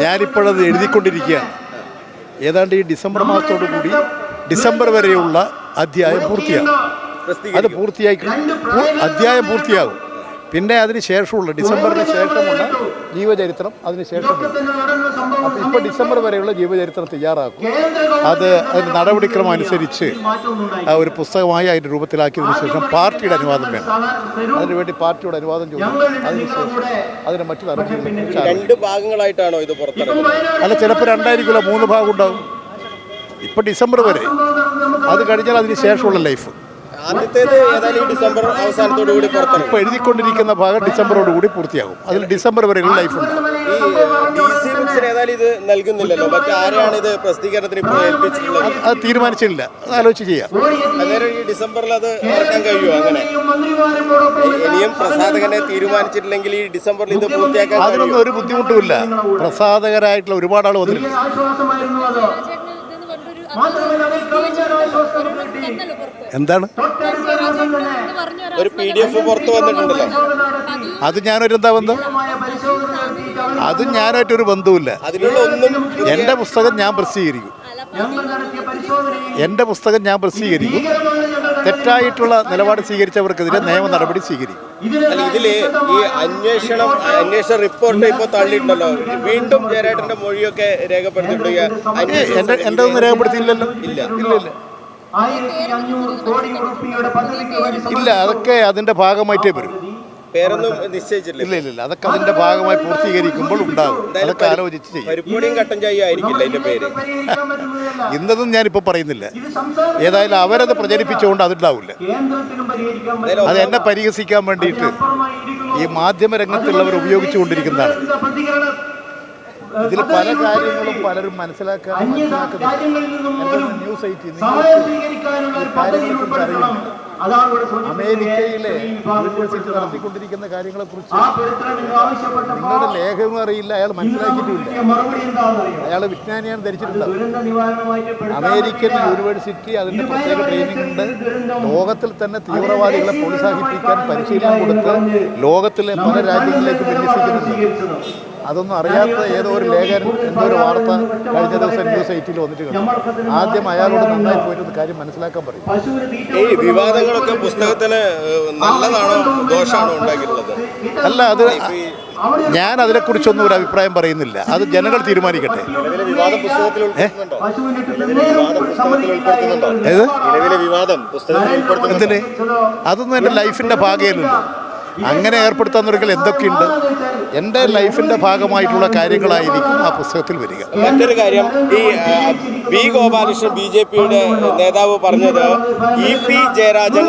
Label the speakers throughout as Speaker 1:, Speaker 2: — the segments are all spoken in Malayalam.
Speaker 1: ഞാനിപ്പോഴത് എഴുതിക്കൊണ്ടിരിക്കുകയാണ് ഏതാണ്ട് ഈ ഡിസംബർ മാസത്തോടു കൂടി ഡിസംബർ വരെയുള്ള അധ്യായം പൂർത്തിയാകും. അത് പൂർത്തിയായി പൂ- അധ്യായം പൂർത്തിയാകും. പിന്നെ അതിന് ശേഷമുള്ള ഡിസംബറിന് ശേഷമുള്ള ജീവചരിത്രം അതിന് ശേഷം അപ്പോൾ ഇപ്പോൾ ഡിസംബർ വരെയുള്ള ജീവചരിത്രം തയ്യാറാക്കും അത് അതിന്റെ നടപടിക്രമം അനുസരിച്ച് ആ ഒരു പുസ്തകമായി അതിന്റെ രൂപത്തിലാക്കിയതിനു ശേഷം പാർട്ടിയുടെ അനുവാദം വേണം അതിനുവേണ്ടി പാർട്ടിയുടെ അനുവാദം ചോദിക്കും അതിനുശേഷം അതിന് മറ്റു
Speaker 2: രണ്ട് ഭാഗങ്ങളായിട്ടാണോ ഇത്
Speaker 1: അല്ല ചിലപ്പോൾ രണ്ടായിരിക്കില്ല മൂന്ന് ഭാഗം ഉണ്ടാവും ഇപ്പം ഡിസംബർ വരെ അത് കഴിഞ്ഞാൽ അതിന് ശേഷമുള്ള ലൈഫ്
Speaker 2: ഡിസംബർ അവസാനത്തോടു കൂടി
Speaker 1: ഇപ്പോൾ എഴുതിക്കൊണ്ടിരിക്കുന്ന ഭാഗം ഡിസംബറോട് കൂടി പൂർത്തിയാകും. അതിൽ ഡിസംബർ വരെയുള്ള ലൈഫ് ഉണ്ട്.
Speaker 2: ഇത് നൽകുന്നില്ലല്ലോ. മറ്റാരെയാണ് ഇത് പ്രസിദ്ധീകരണത്തിന് ഇപ്പോൾ ഏൽപ്പിച്ചിട്ടുള്ളത്?
Speaker 1: അത് തീരുമാനിച്ചില്ല അത് ആലോചിച്ച് ചെയ്യാം.
Speaker 2: അന്നേരം ഈ ഡിസംബറിൽ അത് ഇറക്കാൻ കഴിയുമോ അങ്ങനെ? ഇനിയും പ്രസാധകനെ തീരുമാനിച്ചിട്ടില്ലെങ്കിൽ ഈ ഡിസംബറിൽ ഇത് പൂർത്തിയാക്കാൻ
Speaker 1: അതിനൊന്നും ഒരു ബുദ്ധിമുട്ടുമില്ല. പ്രസാദകരായിട്ടുള്ള ഒരുപാട് ആൾ വന്നിട്ടില്ല എന്താണ്?
Speaker 2: ഒരു പി ഡി എഫ് പുറത്ത് വന്നിട്ടുണ്ടല്ലോ.
Speaker 1: അത് ഞാനൊരു എന്താ ബന്ധം? അത് ഞാനായിട്ടൊരു ബന്ധവുമില്ല.
Speaker 2: എന്റെ ഒന്നും
Speaker 1: എന്റെ പുസ്തകം ഞാൻ പ്രസിദ്ധീകരിക്കും. എന്റെ പുസ്തകം ഞാൻ പ്രസിദ്ധീകരിക്കും തെറ്റായിട്ടുള്ള നിലപാട് സ്വീകരിച്ചവർക്കെതിരെ നിയമ നടപടി സ്വീകരിക്കും.
Speaker 2: ഇതിൽ ഈ അന്വേഷണം അന്വേഷണ റിപ്പോർട്ട് ഇപ്പൊ തള്ളിയിട്ടുണ്ടല്ലോ. വീണ്ടും ജയരാട്ടന്റെ മൊഴിയൊക്കെ രേഖപ്പെടുത്തിയിട്ടുണ്ട്.
Speaker 1: എന്റെ ഒന്നും രേഖപ്പെടുത്തിയില്ലല്ലോ.
Speaker 2: ഇല്ല.
Speaker 1: ഇല്ല ഇല്ല. ഇല്ല അതൊക്കെ അതിന്റെ ഭാഗമായിട്ടേ വരും.
Speaker 2: പേരൊന്നും നിശ്ചയിച്ചിട്ടില്ല.
Speaker 1: ഇല്ല ഇല്ല അതൊക്കെ അതിന്റെ ഭാഗമായി പൂർത്തീകരിക്കുമ്പോൾ ഉണ്ടാകും. അതൊക്കെ ആലോചിച്ച് ചെയ്യും.
Speaker 2: കട്ടൻ ചായ ആയിരിക്കില്ല അതിന്റെ പേര്.
Speaker 1: ഇന്നതും ഞാനിപ്പോൾ പറയുന്നില്ല. ഏതായാലും അവരത് പ്രചരിപ്പിച്ചുകൊണ്ട് അതുണ്ടാവില്ല അത് എന്നെ പരിഹസിക്കാൻ വേണ്ടിയിട്ട് ഈ മാധ്യമ രംഗത്തുള്ളവർ ഉപയോഗിച്ചുകൊണ്ടിരിക്കുന്നതാണ്. ഇതിൽ പല കാര്യങ്ങളും പലരും മനസ്സിലാക്കാൻ ന്യൂസ് ഐറ്റി കാര്യങ്ങളെക്കുറിച്ച് അറിയില്ല അമേരിക്കയിലെ യൂണിവേഴ്സിറ്റി നടത്തിക്കൊണ്ടിരിക്കുന്ന കാര്യങ്ങളെക്കുറിച്ച് നിങ്ങളുടെ ലേഖനം അറിയില്ല അയാൾ മനസ്സിലാക്കിയിട്ടില്ല. അയാൾ വിജ്ഞാനിയാണ് ധരിച്ചിട്ടുണ്ട് അമേരിക്കൻ യൂണിവേഴ്സിറ്റി അതിന്റെ പ്രത്യേക ട്രെയിനിങ് ഉണ്ട്. ലോകത്തിൽ തന്നെ തീവ്രവാദികളെ പ്രോത്സാഹിപ്പിക്കാൻ പരിശീലനം കൊടുത്ത് ലോകത്തിലെ പല രാജ്യങ്ങളിലേക്ക് വിന്യസിക്കുന്നുണ്ട് അതൊന്നും അറിയാത്ത ഏതോ ഒരു ലേഖകൻ എന്തോ ഒരു വാർത്ത കഴിഞ്ഞ ദിവസം ന്യൂസ് എയ്റ്റിൽ വന്നിട്ട് കണ്ടു. ആദ്യം അയാളോട് നന്നായി പോയിട്ട് കാര്യം മനസ്സിലാക്കാൻ പറയും.
Speaker 2: ഈ വിവാദങ്ങളൊക്കെ പുസ്തകത്തിന് നല്ലതാണോ ദോഷമാണോ ഉണ്ടാക്കിയിട്ടുള്ളത്?
Speaker 1: അല്ല അത് ഞാൻ അതിനെക്കുറിച്ചൊന്നും ഒരു അഭിപ്രായം പറയുന്നില്ല. അത് ജനങ്ങൾ തീരുമാനിക്കട്ടെ. ഏത്? അതൊന്നും എന്റെ ലൈഫിന്റെ ഭാഗയിലുണ്ട് അങ്ങനെ ഏർപ്പെടുത്താൻ ഏർപ്പെടുത്താന്നൊരിക്കൽ എന്തൊക്കെയുണ്ട്? എന്റെ ലൈഫിന്റെ ഭാഗമായിട്ടുള്ള കാര്യങ്ങളായിരിക്കും ആ പുസ്തകത്തിൽ വരിക.
Speaker 2: മറ്റൊരു കാര്യം ഈ ബി ഗോപാലകൃഷ്ണൻ ബി ജെ പിയുടെ നേതാവ് പറഞ്ഞത് E P Jayarajan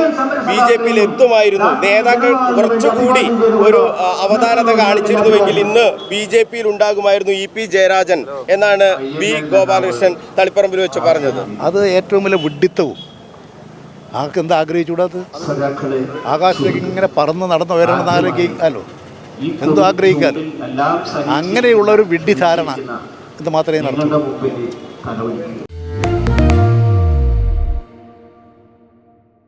Speaker 2: B J പിയിൽ എത്തുമായിരുന്നു. നേതാക്കൾ കുറച്ചുകൂടി ഒരു അവതാരത കാണിച്ചിരുന്നുവെങ്കിൽ ഇന്ന് ബി ജെ പിയിൽ ഉണ്ടാകുമായിരുന്നു ഇ പി ജയരാജൻ എന്നാണ് ബി ഗോപാലകൃഷ്ണൻ തളിപ്പറമ്പിൽ വെച്ച് പറഞ്ഞത്.
Speaker 1: അത് ഏറ്റവും വലിയ വിഡ്ഢിത്തവും ആർക്ക് എന്താ ആഗ്രഹിച്ചുകൂടാത്ത ആകാശത്തേക്ക് ഇങ്ങനെ പറന്ന് നടന്ന് വരണമെന്ന് ആലോചിക്കാലോ? എന്തോ ആഗ്രഹിക്കാലോ? അങ്ങനെയുള്ള ഒരു വിഡ്ഢി ധാരണ ഇത് മാത്രമേ നടത്തൂ